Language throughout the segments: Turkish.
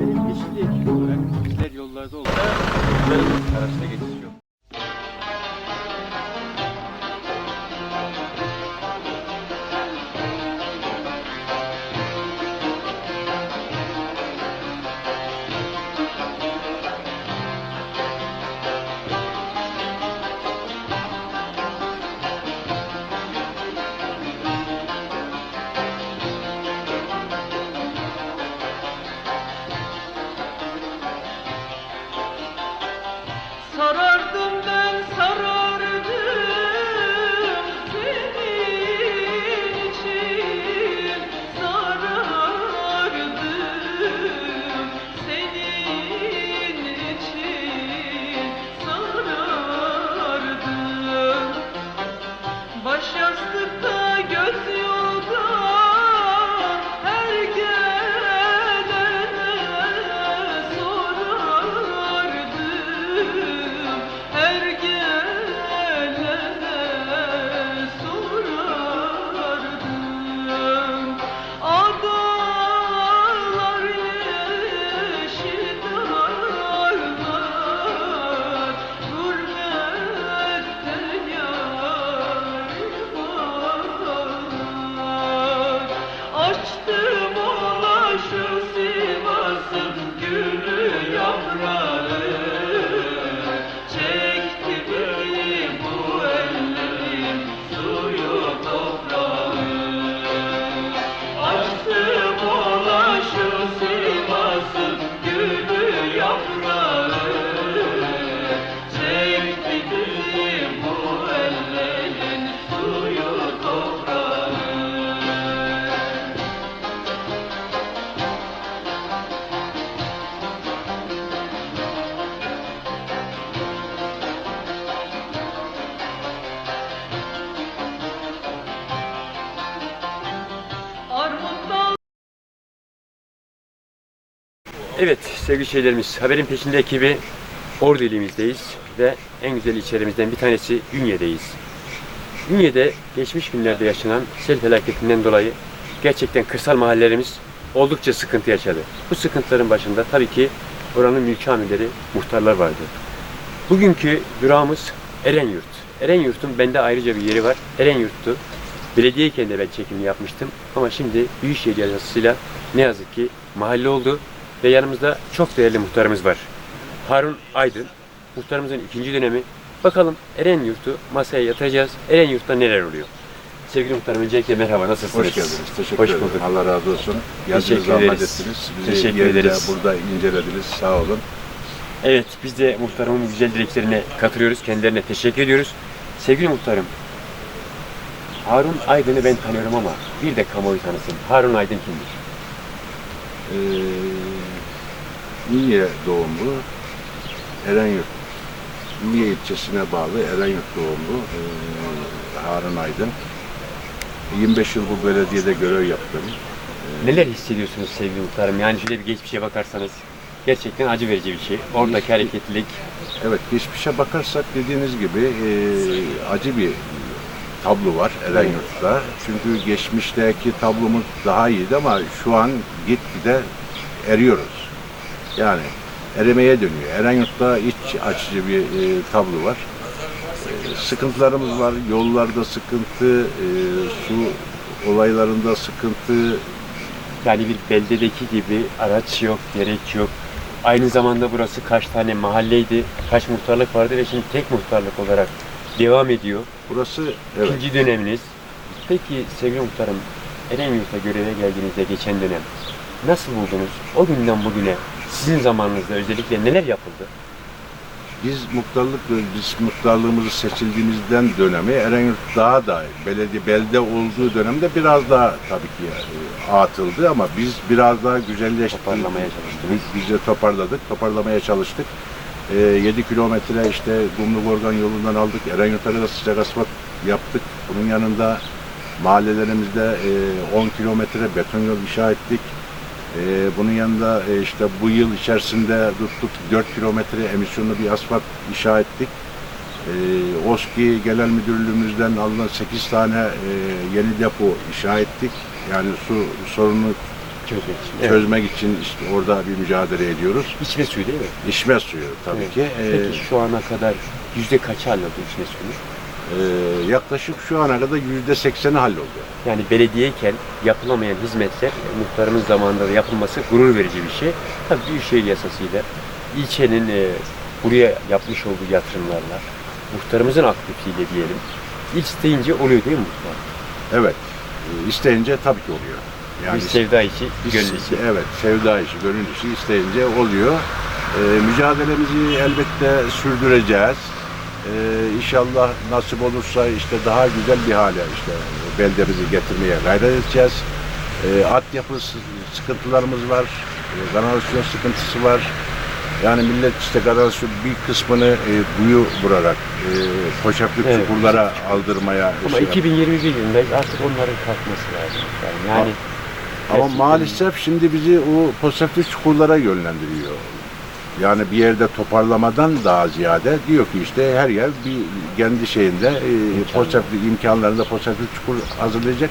Benim yeşil ekip olarak bizler yollarda olarak yollarımız arasında sevgili şeylerimiz haberin peşinde ekibi Ordu ilimizdeyiz ve en güzel ilçelerimizden bir tanesi Ünye'deyiz. Ünye'de geçmiş günlerde yaşanan sel felaketinden dolayı gerçekten kırsal mahallelerimiz oldukça sıkıntı yaşadı. Bu sıkıntıların başında tabii ki oranın mülki amirleri, muhtarlar vardı. Bugünkü durağımız Erenyurt. Erenyurt'un bende ayrıca bir yeri var. Erenyurt'tu. Belediyeyken de ben çekimi yapmıştım. Ama şimdi Büyükşehir yasasıyla ne yazık ki mahalle oldu. Ve yanımızda çok değerli muhtarımız var. Harun Aydın. Muhtarımızın ikinci dönemi. Bakalım Erenyurt'u masaya yatıracağız. Erenyurt'ta neler oluyor? Sevgili muhtarım öncelikle merhaba nasılsınız? Hoş geldiniz. Teşekkür Hoş ederim. bulduk. Allah razı olsun. Geldiniz, Teşekkür zahmet ederiz. ettiniz. Bizi Teşekkür yerinde ederiz. burada incelediniz. Sağ olun. Evet, biz de muhtarımın güzel dileklerine katılıyoruz. Kendilerine teşekkür ediyoruz. Sevgili muhtarım, Harun Aydın'ı ben tanıyorum ama bir de kamuoyu tanısın. Harun Aydın kimdir? Ee, Niye doğumlu? Erenyurt. Niye ilçesine bağlı Erenyurt doğumlu. Ee, Harun Aydın. 25 yıl bu belediyede görev yaptım. Neler hissediyorsunuz sevgili muhtarım? Yani şöyle bir geçmişe bakarsanız gerçekten acı verici bir şey. Oradaki hareketlilik, Evet, geçmişe bakarsak dediğiniz gibi e, acı bir tablo var Erenyurt'ta. Çünkü geçmişteki tablomuz daha iyiydi ama şu an gitgide eriyoruz. Yani erimeye dönüyor. Erenyurt'ta iç açıcı bir e, tablo var. E, sıkıntılarımız var. Yollarda sıkıntı, e, su olaylarında sıkıntı, yani bir beldedeki gibi araç yok, gerek yok. Aynı zamanda burası kaç tane mahalleydi, kaç muhtarlık vardı ve şimdi tek muhtarlık olarak devam ediyor. burası evet, İkinci döneminiz. Peki sevgili muhtarım, Erenyurt'a göreve geldiğinizde geçen dönem nasıl buldunuz? O günden bugüne sizin zamanınızda özellikle neler yapıldı? Biz muhtarlık, biz muhtarlığımızı seçildiğimizden dönemi Erenyurt daha da belediye belde olduğu dönemde biraz daha tabii ki e, atıldı ama biz biraz daha güzelleştirdik. Toparlamaya çalıştınız. Biz, de toparladık, toparlamaya çalıştık. E, 7 kilometre işte Gumruk Organ yolundan aldık. Erenyurt'a kadar sıcak asfalt yaptık. Bunun yanında mahallelerimizde e, 10 kilometre beton yol inşa ettik. Ee, bunun yanında e, işte bu yıl içerisinde tuttuk 4 kilometre emisyonlu bir asfalt inşa ettik. E, OSKİ Genel Müdürlüğümüzden alınan 8 tane e, yeni depo inşa ettik. Yani su sorunu Çözmek için. Çözmek için işte orada bir mücadele ediyoruz. İçme suyu değil mi? İçme suyu tabii Evet. ki. E, Peki şu ana kadar yüzde kaçı halloldu içme suyu? E, yaklaşık şu ana kadar yüzde sekseni halloldu. Yani belediyeyken yapılamayan hizmetler muhtarımın zamanında da yapılması gurur verici bir şey. Tabii Büyükşehir yasasıyla ilçenin e, buraya yapmış olduğu yatırımlarla muhtarımızın aktifliğiyle diyelim isteyince oluyor değil mi muhtar? Evet. E, isteyince tabii ki oluyor. bir sevda işi, gönül işi. Evet, sevda işi, gönül işi isteyince oluyor. Ee, mücadelemizi elbette sürdüreceğiz. Ee, inşallah nasip olursa işte daha güzel bir hale işte beldemizi getirmeye gayret edeceğiz. Ee, altyapı sı- sıkıntılarımız var, ee, kanalizasyon sıkıntısı var. Yani millet işte kanalizasyon bir kısmını e, buyu vurarak e, poşetlik Evet. çukurlara aldırmaya Ama şey 2021 yılındayız artık onların kalkması lazım. Yani, yani Ama maalesef şimdi bizi o pozitif çukurlara yönlendiriyor. Yani bir yerde toparlamadan daha ziyade diyor ki işte her yer bir kendi şeyinde e, pozitif imkanlarında pozitif çukur hazırlayacak,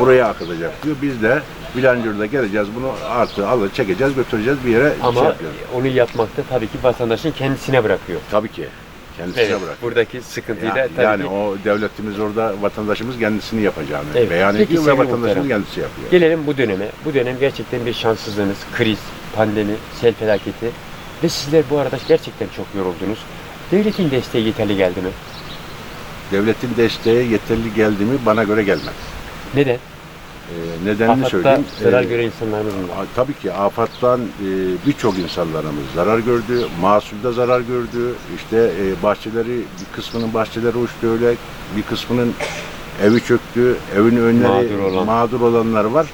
buraya akıtacak diyor. Biz de Bilancur'da geleceğiz bunu artı alır çekeceğiz götüreceğiz bir yere ama şey yapıyoruz. onu yapmakta tabii ki vatandaşın kendisine bırakıyor. Tabii ki kendisine Evet, bırak. buradaki sıkıntıyı da Yani, tabii yani ki o devletimiz orada vatandaşımız kendisini yapacağını Evet. beyan Peki ediyor ve sevgili vatandaşımız muhtarım. kendisi yapıyor. Gelelim bu döneme. Bu dönem gerçekten bir şanssızlığınız, kriz, pandemi, sel felaketi ve sizler bu arada gerçekten çok yoruldunuz. Devletin desteği yeterli geldi mi? Devletin desteği yeterli geldi mi bana göre gelmez. Neden? Ee, nedenini Afat'ta söyleyeyim. zarar Ee, gören insanlarımız mı Tabii ki afattan e, birçok insanlarımız zarar gördü. Mahsulde zarar gördü. İşte e, bahçeleri, bir kısmının bahçeleri uçtu öyle. Bir kısmının evi çöktü. Evin önleri Mağdur olan. mağdur olanlar var.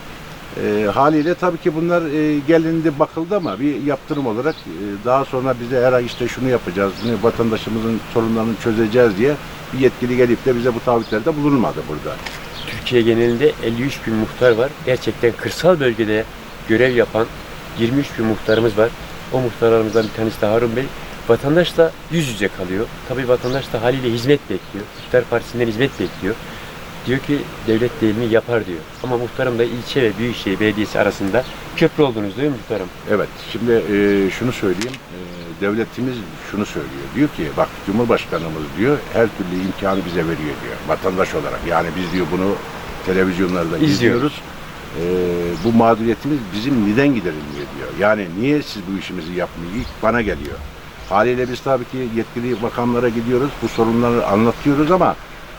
E, haliyle tabii ki bunlar e, gelindi bakıldı ama bir yaptırım olarak e, daha sonra bize her ay işte şunu yapacağız, bunu vatandaşımızın sorunlarını çözeceğiz diye bir yetkili gelip de bize bu taahhütlerde bulunmadı burada. Türkiye genelinde 53 bin muhtar var. Gerçekten kırsal bölgede görev yapan 23 bin muhtarımız var. O muhtarlarımızdan bir tanesi de Harun Bey. Vatandaşla yüz yüze kalıyor. Tabii vatandaş da haliyle hizmet bekliyor. İktidar Partisi'nden hizmet bekliyor. Diyor ki devlet değil mi yapar diyor. Ama muhtarım da ilçe ve büyükşehir belediyesi arasında köprü oldunuz değil mi muhtarım? Evet, şimdi e, şunu söyleyeyim. E, devletimiz şunu söylüyor. Diyor ki bak Cumhurbaşkanımız diyor her türlü imkanı bize veriyor diyor. Vatandaş olarak. Yani biz diyor bunu televizyonlarda İzliyoruz. izliyoruz. E, bu mağduriyetimiz bizim neden giderilmiyor diyor. Yani niye siz bu işimizi yapmıyor? İlk bana geliyor. Haliyle biz tabii ki yetkili makamlara gidiyoruz. Bu sorunları anlatıyoruz ama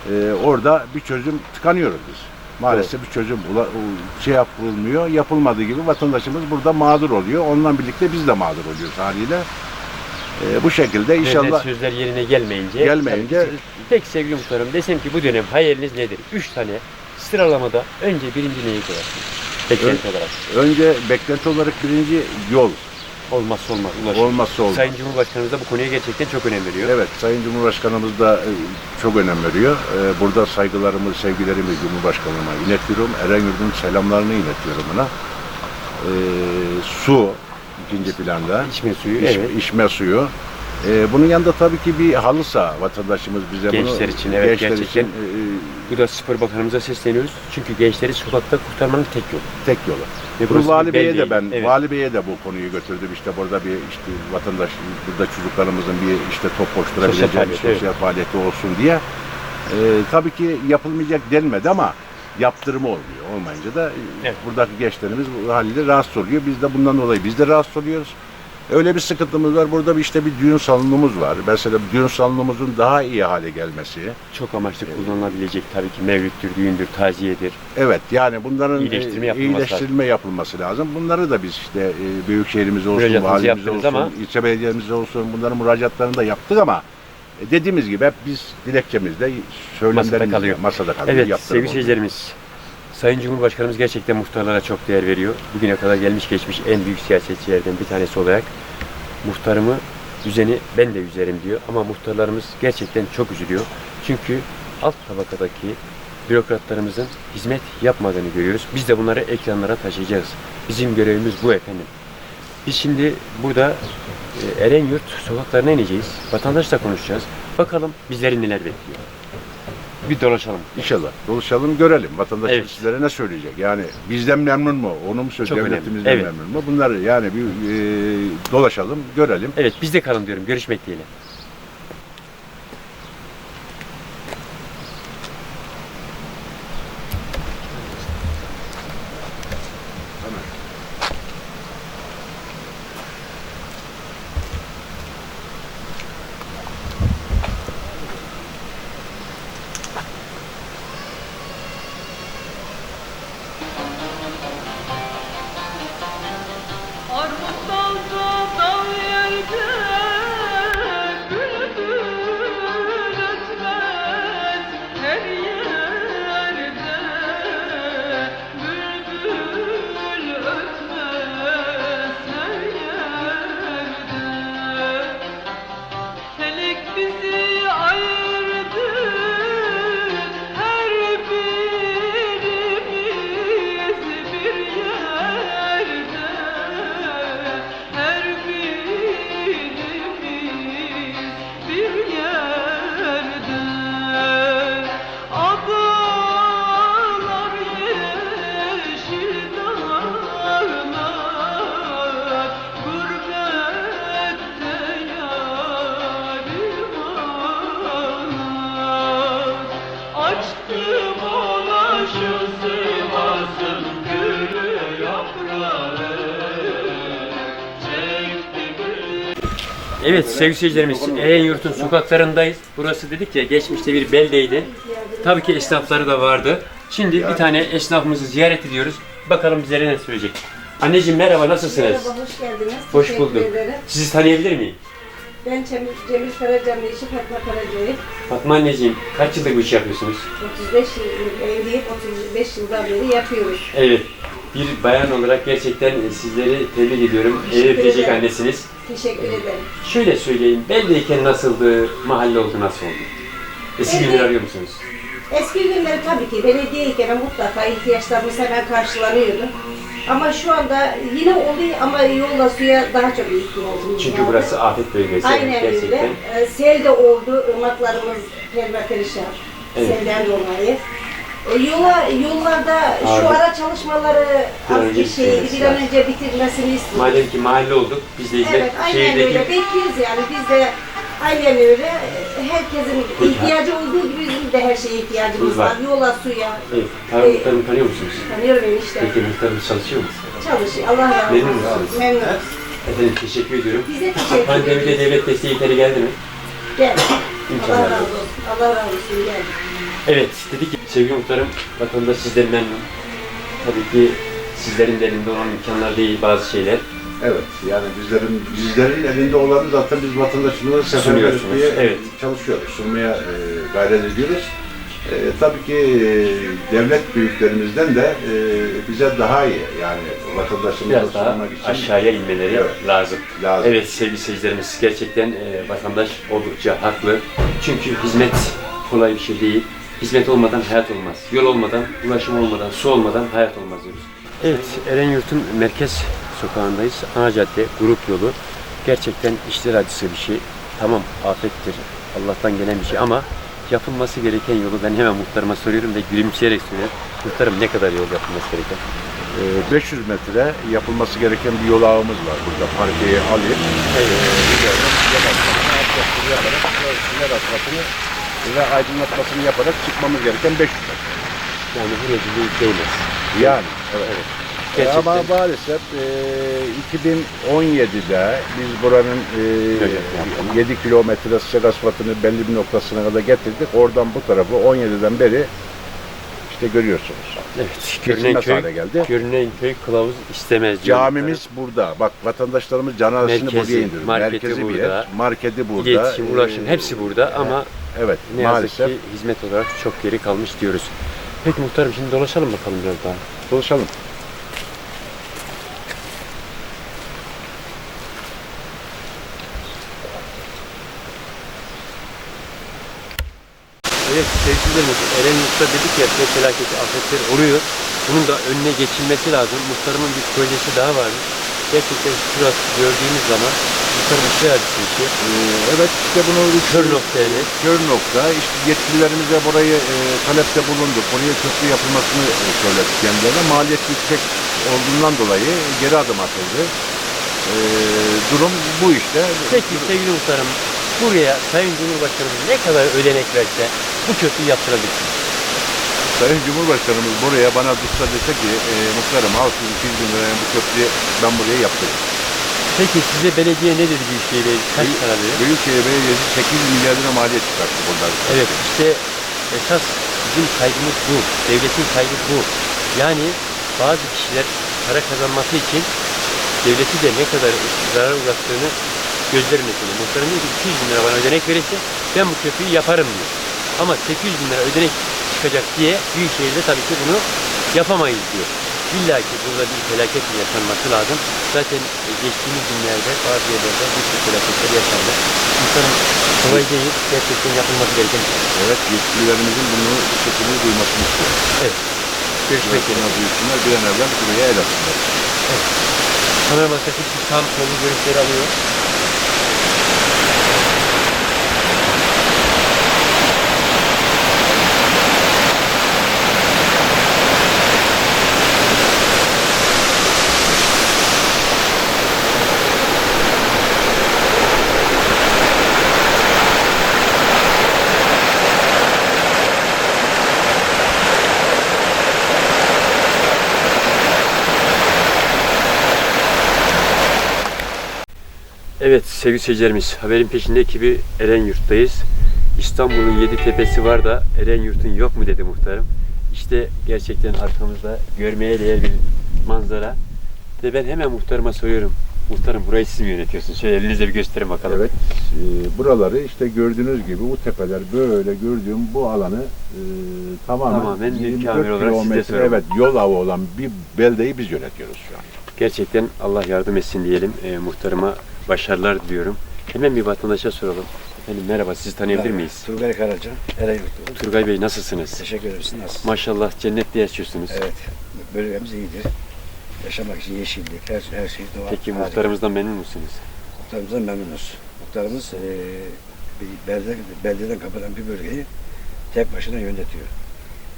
e, orada bir çözüm tıkanıyoruz biz. Maalesef bir çözüm bula- şey yapılmıyor. Yapılmadığı gibi vatandaşımız burada mağdur oluyor. Onunla birlikte biz de mağdur oluyoruz haliyle. E, bu şekilde İnşallah sözler yerine gelmeyince. Gelmeyince- Peki sevgili muhtarım desem ki bu dönem hayaliniz nedir? Üç tane sıralamada önce birinci neyi koyarsınız? Beklenti olarak. önce beklenti olarak birinci yol Olmazsa olmaz. Ulaşım. olmazsa olmaz. Sayın Cumhurbaşkanımız da bu konuya gerçekten çok önem veriyor. Evet, Sayın Cumhurbaşkanımız da e, çok önem veriyor. E, Burada saygılarımı, sevgilerimi Cumhurbaşkanıma iletiyorum. Erenyurt'un selamlarını iletiyorum ona. E, su ikinci planda. İçme suyu, İç- evet. içme suyu. E, bunun yanında tabii ki bir halı saha vatandaşımız bize bunu Gençler için, evet, gençler gerçekten. için, e, Bu da Spor Bakanımıza sesleniyoruz. Çünkü gençleri sokakta kurtarmanın tek yolu. tek yolu. Ve Bunu burası Vali bir Bey'e de ben, Evet. Vali Bey'e de bu konuyu götürdüm. İşte burada bir işte vatandaş, burada çocuklarımızın bir işte top koşturabileceği Sosyal bir faaliyet, sosyal faaliyeti olsun diye. Ee, tabii ki yapılmayacak denmedi ama yaptırımı olmuyor. Olmayınca da e, Evet. buradaki gençlerimiz bu haliyle rahatsız oluyor. Biz de bundan dolayı biz de rahatsız oluyoruz. Öyle bir sıkıntımız var. Burada bir işte bir düğün salonumuz var. Mesela düğün salonumuzun daha iyi hale gelmesi. Çok amaçlı kullanılabilecek tabii ki mevlüttür, düğündür, taziyedir. Evet yani bunların İyileştirme e, yapılması iyileştirme yapılması lazım. Bunları da biz işte e, büyük şehrimiz olsun, valimiz olsun, ama- ilçe belediyemiz olsun bunların müracaatlarını da yaptık ama e, dediğimiz gibi hep biz dilekçemizde söylemlerimizde Masada kalıyor. Masada kalıyor. Evet sevgili seyircilerimiz. Sayın Cumhurbaşkanımız gerçekten muhtarlara çok değer veriyor. Bugüne kadar gelmiş geçmiş en büyük siyasetçilerden bir tanesi olarak muhtarımı üzeni ben de üzerim diyor. Ama muhtarlarımız gerçekten çok üzülüyor. Çünkü alt tabakadaki bürokratlarımızın hizmet yapmadığını görüyoruz. Biz de bunları ekranlara taşıyacağız. Bizim görevimiz bu efendim. Biz şimdi burada e, Erenyurt sokaklarına ineceğiz. Vatandaşla konuşacağız. Bakalım bizleri neler bekliyor. Bir dolaşalım. İnşallah. Dolaşalım görelim. Vatandaş Evet. sizlere ne söyleyecek? Yani bizden memnun mu? Onu mu söylüyor? Çok önemli. Devletimizden Evet. memnun mu? Bunları yani bir e, dolaşalım, görelim. Evet biz de kalın diyorum. Görüşmek dileğiyle. Evet sevgili seyircilerimiz Erenyurt'un sokaklarındayız. Burası dedik ya geçmişte bir beldeydi. Tabii ki esnafları da vardı. Şimdi bir tane esnafımızı ziyaret ediyoruz. Bakalım bizlere ne söyleyecek. Anneciğim merhaba nasılsınız? Merhaba, hoş geldiniz. Hoş Teşekkür bulduk. ederim. Sizi tanıyabilir miyim? Ben Cemil, Cemil Karaca'nın eşi Fatma Karaca'yım. Fatma anneciğim kaç yıldır bu işi yapıyorsunuz? 35 yıl evliyim, 35 yıldan beri yapıyoruz. Evet. Bir bayan olarak gerçekten sizleri tebrik ediyorum. Verecek ederim. annesiniz. Teşekkür ederim. Şöyle söyleyeyim, beldeyken nasıldı, mahalle oldu nasıl oldu? Eski Belde- günler arıyor musunuz? Eski günler tabii ki belediyeyken mutlaka ihtiyaçlarımız hemen karşılanıyordu. Ama şu anda yine oluyor ama yolla suya daha çok ihtiyacımız Çünkü var. burası afet bölgesi. Aynen gerçekten. öyle. Ee, Sel de oldu, ırmaklarımız perperişan. Evet. Selden dolayı. Yola, yollarda şu Abi. ara çalışmaları Bir az önce bir şey, bitirmesi bir an lazım. önce bitirmesini istiyoruz. Madem ki mahalle olduk, biz de işte Evet, aynen şehirdeki öyle. Bekliyoruz yani. Biz de aynen öyle. Herkesin ihtiyacı olduğu gibi bizim de her şeye ihtiyacımız Var. var. Yola, suya. Evet, tarım muhtarımı tanıyor musunuz? Tanıyorum enişte. Peki muhtarımız çalışıyor mu? Çalışıyor. Allah razı Memnun olsun. musunuz? Memnunuz. Efendim teşekkür ediyorum. Bize teşekkür Pandemide ederiz. devlet desteği yeteri geldi mi? Gel. İnşallah. Allah razı olsun. Allah razı olsun. Gel. Evet, dedik ki sevgili muhtarım, vatandaş sizden memnun. Tabii ki sizlerin de elinde olan imkanlar değil bazı şeyler. Evet. Yani bizlerin bizlerin elinde olanı zaten biz vatandaşımıza seferber Sunuyorsunuz, etmeye evet. çalışıyoruz. Sunmaya e, gayret ediyoruz. E, tabii ki e, devlet büyüklerimizden de e, bize daha iyi yani vatandaşımıza Biraz daha sunmak için aşağıya inmeleri Evet. lazım. lazım. Evet sevgili seyircilerimiz gerçekten e, vatandaş oldukça haklı. Çünkü hizmet kolay bir şey değil. Hizmet olmadan hayat olmaz. Yol olmadan, ulaşım olmadan, su olmadan hayat olmaz diyoruz. Evet, Erenyurt'un merkez sokağındayız. Ana cadde, grup yolu. Gerçekten işler acısı bir şey. Tamam afettir, Allah'tan gelen bir şey ama yapılması gereken yolu ben hemen muhtarıma soruyorum ve gülümseyerek söylüyorum. Muhtarım ne kadar yol yapılması gereken? E, 500 metre yapılması gereken bir yol ağımız var burada. Parkeyi alayım. Evet. Yer asfaltını ve aydınlatmasını yaparak çıkmamız gereken 500 metre. Yani bir değmez. Yani evet. Gerçekten. Ama maalesef e, 2017'de biz buranın e, 7 kilometre sıcak asfaltını belli bir noktasına kadar getirdik. Oradan bu tarafı 17'den beri işte görüyorsunuz. Evet, görünen köy, geldi. görünen köy kılavuz istemez. Camimiz burada. Bak vatandaşlarımız canavesini Merkezi, buraya indiriyor. Merkezi bir burada. yer. Marketi burada. İletişim, ulaşım Ee, hepsi burada ama Evet ne maalesef. yazık ki hizmet olarak çok geri kalmış diyoruz. Peki muhtarım şimdi dolaşalım bakalım biraz daha. Dolaşalım. Evet sevgililerimiz Erenyurt'ta dedik ya sel felaketi afetler oluyor. Bunun da önüne geçilmesi lazım. Muhtarımın bir projesi daha varmış. Gerçekten şurası gördüğümüz zaman etsin ki Ee, evet işte bunu kör noktaya kör nokta. İşte yetkililerimize burayı e, talepte bulunduk. Buraya köprü yapılmasını e, söyledik kendilerine. Maliyet yüksek olduğundan dolayı geri adım atıldı. Ee, durum bu işte. Peki sevgili muhtarım buraya Sayın Cumhurbaşkanımız ne kadar ödenek verse bu köprüyü yaptırabilir. Sayın Cumhurbaşkanımız buraya bana tutsa dese ki e, muhtarım al şu 200 bin liraya bu köprüyü ben buraya yaptırırım. Peki size belediye ne dedi Büyükşehir Belediyesi? Kaç para veriyor? Büyükşehir Belediyesi 800 milyar lira maliyet çıkarttı buradan. Evet işte esas bizim kaygımız bu. Devletin kaygı bu. Yani bazı kişiler para kazanması için devleti de ne kadar zarar uğrattığını gözlerine söylüyor. Muhtarım diyor ki 200 bin lira bana ödenek verirse ben bu köprüyü yaparım diyor. Ama 800 bin lira ödenek çıkacak diye Büyükşehir'de tabii ki bunu yapamayız diyor. İlla ki burada bir felaket yaşanması lazım. Zaten e, geçtiğimiz günlerde bazı yerlerde bu tür felaketler yaşandı. Muhtarım kolay değil. Gerçekten yapılması gereken bir şey. Evet yetkililerimizin bunu bu şekilde duymasını istiyoruz. Görüşmek üzere. Duysunlar bir an evvel buraya el atsınlar. Kamera masası tam solu görüntüleri alıyor. Evet sevgili seyircilerimiz haberin peşinde ekibi Erenyurt'tayız. İstanbul'un yedi tepesi var da Erenyurt'un yok mu dedi muhtarım. İşte gerçekten arkamızda görmeye değer bir manzara. Ve ben hemen muhtarıma soruyorum. Muhtarım burayı siz mi yönetiyorsunuz? Şöyle elinizle bir gösterin bakalım. Evet, e, buraları işte gördüğünüz gibi bu tepeler böyle gördüğüm bu alanı e, tamamen, Tamamen bir 24 kamil olarak size kilometre, evet yol avı olan bir beldeyi biz yönetiyoruz şu an. Gerçekten Allah yardım etsin diyelim. E, muhtarıma başarılar diliyorum. Hemen bir vatandaşa soralım. Efendim merhaba sizi tanıyabilir miyiz? Turgay Karaca, Erenyurtlu. Turgay Bey nasılsınız? Teşekkür ederim. Siz nasılsınız? Maşallah cennette yaşıyorsunuz. Evet, bölgemiz iyidir. Yaşamak için yeşillik, her, her şey doğal. Peki harika. muhtarımızdan memnun musunuz? Muhtarımızdan memnunuz. Muhtarımız eee bir belde, beldeden kapanan bir bölgeyi tek başına yönetiyor.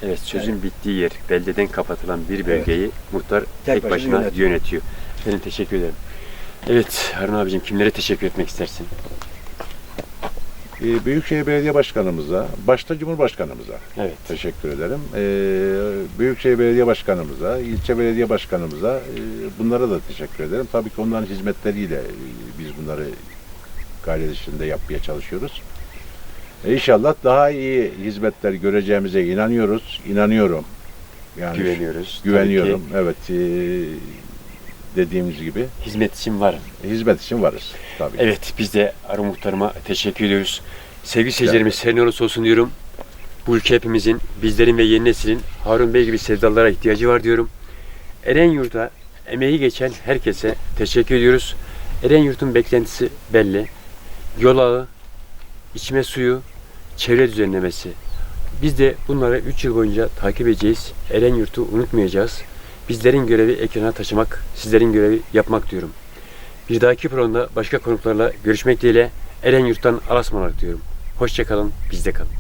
Evet sözün bittiği yer beldeden kapatılan bir bölgeyi muhtar tek, Tek başına, başına yönetiyor. yönetiyor. Efendim teşekkür ederim. Evet Harun abicim kimlere teşekkür etmek istersin? E, Büyükşehir Belediye Başkanımıza, başta Cumhurbaşkanımıza Evet. teşekkür ederim. E, Büyükşehir Belediye Başkanımıza, ilçe belediye başkanımıza e, bunlara da teşekkür ederim. Tabii ki onların hizmetleriyle e, biz bunları gayret içinde yapmaya çalışıyoruz. E, İnşallah daha iyi hizmetler göreceğimize inanıyoruz. İnanıyorum. Yani Güveniyoruz. Güveniyorum. Tabii Evet. e, dediğimiz gibi hizmet için varım. hizmet için varız. Tabii. Evet biz de Harun muhtarıma teşekkür ediyoruz. Sevgili seyircilerimiz ne olursa olsun diyorum. Bu ülke hepimizin, bizlerin ve yeni neslin Harun Bey gibi sevdalara ihtiyacı var diyorum. Erenyurt'a emeği geçen herkese teşekkür ediyoruz. Erenyurt'un beklentisi belli. Yol ağı, içme suyu, çevre düzenlemesi. Biz de bunları 3 yıl boyunca takip edeceğiz. Erenyurt'u unutmayacağız. Bizlerin görevi ekrana taşımak, sizlerin görevi yapmak diyorum. Bir dahaki programda başka konuklarla görüşmek dileğiyle Erenyurt'tan Alasmalar diyorum. Hoşçakalın, bizde kalın.